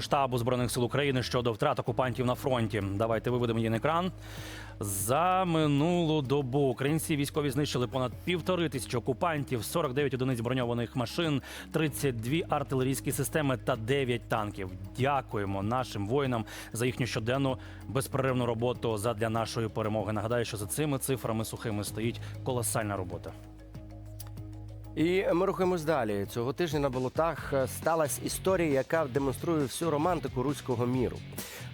штабу збройних сил України щодо втрат окупантів на фронті. Давайте виведемо її на екран. За минулу добу українці військові знищили понад півтори тисячі окупантів, 49 одиниць броньованих машин, 32 артилерійські системи та 9 танків. Дякуємо нашим воїнам за їхню щоденну безперервну роботу задля нашої перемоги. Нагадаю, що за цими цифрами сухими стоїть колосальна робота. І ми рухаємось далі. Цього тижня на болотах е, сталася історія, яка демонструє всю романтику руського міру.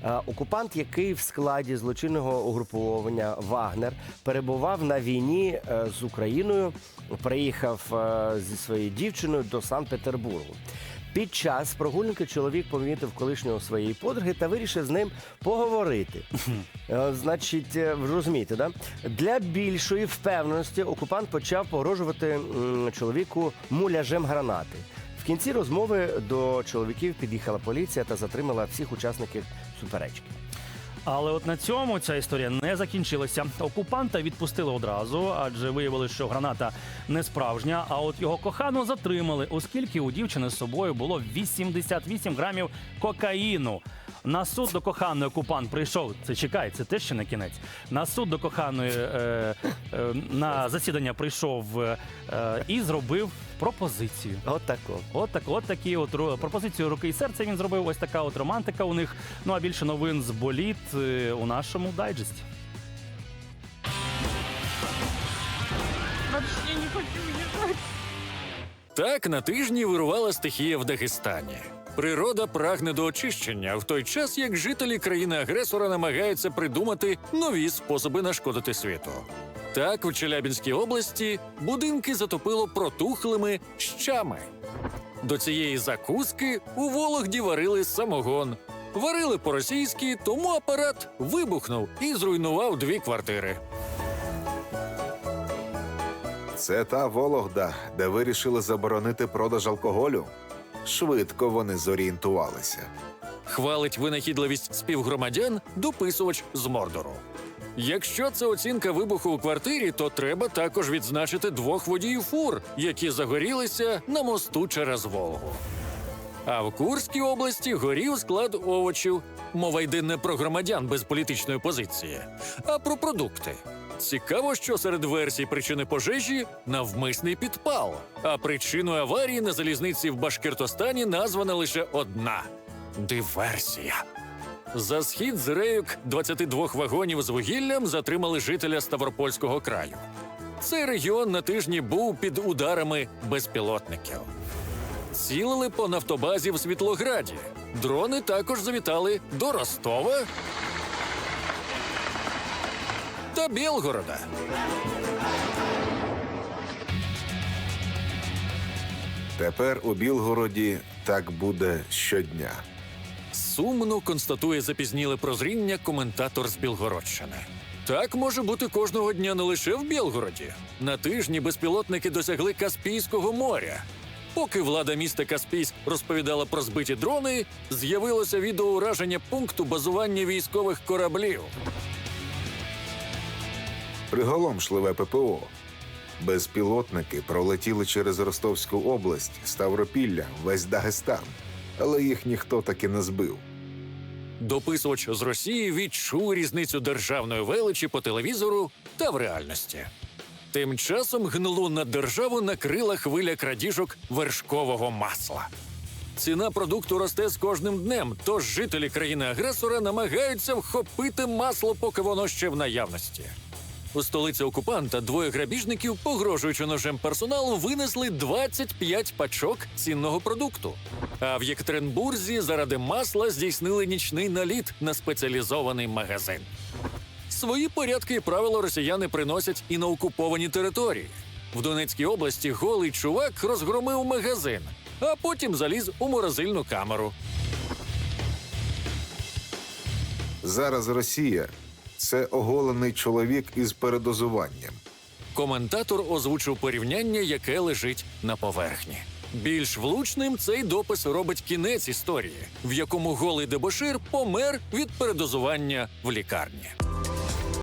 Е, Окупант, який в складі злочинного угруповання Вагнер перебував на війні е, з Україною, приїхав зі своєю дівчиною до Санкт-Петербургу. Під час прогулянки чоловік помітив колишнього своєї подруги та вирішив з ним поговорити. Е, Значить, е, ви розумієте, да? для більшої впевненості окупант почав погрожувати м, чоловіку муляжем гранати. В кінці розмови до чоловіків під'їхала поліція та затримала всіх учасників суперечки. Але от на цьому ця історія не закінчилася. Окупанта відпустили одразу, адже виявили, що граната не справжня. А от його кохану затримали, оскільки у дівчини з собою було 88 грамів кокаїну. На суд до коханої окупант прийшов. Це чекай, це теж ще не кінець. На суд до коханої е, е, на засідання прийшов е, і зробив пропозицію. От тако. От так, от такі от пропозицію руки і серця він зробив. Ось така от романтика у них. Ну а більше новин з боліт у нашому дайджесті. Вообще не хочу уезжать. Так на тижні вирувала стихія в Дагестані. Природа прагне до очищення, в той час як жителі країни-агресора намагаються придумати нові способи нашкодити світу. Так, у Челябінській області будинки затопило протухлими щами. До цієї закуски у Вологді варили самогон. Варили по-російськи, тому апарат вибухнув і зруйнував дві квартири. Це та Вологда, де вирішили заборонити продаж алкоголю. Швидко вони зорієнтувалися. Хвалить винахідливість співгромадян дописувач з Мордору. Якщо це оцінка вибуху у квартирі, то треба також відзначити двох водіїв фур, які загорілися на мосту через Волгу. А в Курській області горів склад овочів. Мова йде не про громадян без політичної позиції, а про продукти. Цікаво, що серед версій причини пожежі навмисний підпал, а причиною аварії на залізниці в Башкиртостані названа лише одна диверсія. За схід з рейок 22 вагонів з вугіллям затримали жителя Ставропольського краю. Цей регіон на тижні був під ударами безпілотників. Цілили по нафтобазі в Світлограді. Дрони також завітали до Ростова та Білгорода. Тепер у Білгороді так буде щодня. Сумно констатує запізніле прозріння коментатор з Білгородщини. Так може бути кожного дня не лише в Білгороді. На тижні безпілотники досягли Каспійського моря. Поки влада міста Каспійськ розповідала про збиті дрони, з'явилося відео ураження пункту базування військових кораблів. Приголомшливе ППО. Безпілотники пролетіли через Ростовську область, Ставропілля, весь Дагестан, але їх ніхто таки не збив. Дописувач з Росії відчув різницю державної величі по телевізору та в реальності. Тим часом гнилу на державу накрила хвиля крадіжок вершкового масла. Ціна продукту росте з кожним днем, тож жителі країни-агресора намагаються вхопити масло, поки воно ще в наявності. У столиці окупанта двоє грабіжників, погрожуючи ножем персоналу, винесли 25 пачок цінного продукту. А в Єкатеринбурзі заради масла здійснили нічний наліт на спеціалізований магазин. Свої порядки і правила росіяни приносять і на окуповані території. В Донецькій області голий чувак розгромив магазин, а потім заліз у морозильну камеру. Зараз Росія це оголений чоловік із передозуванням. Коментатор озвучив порівняння, яке лежить на поверхні. Більш влучним цей допис робить кінець історії, в якому голий дебошир помер від передозування в лікарні.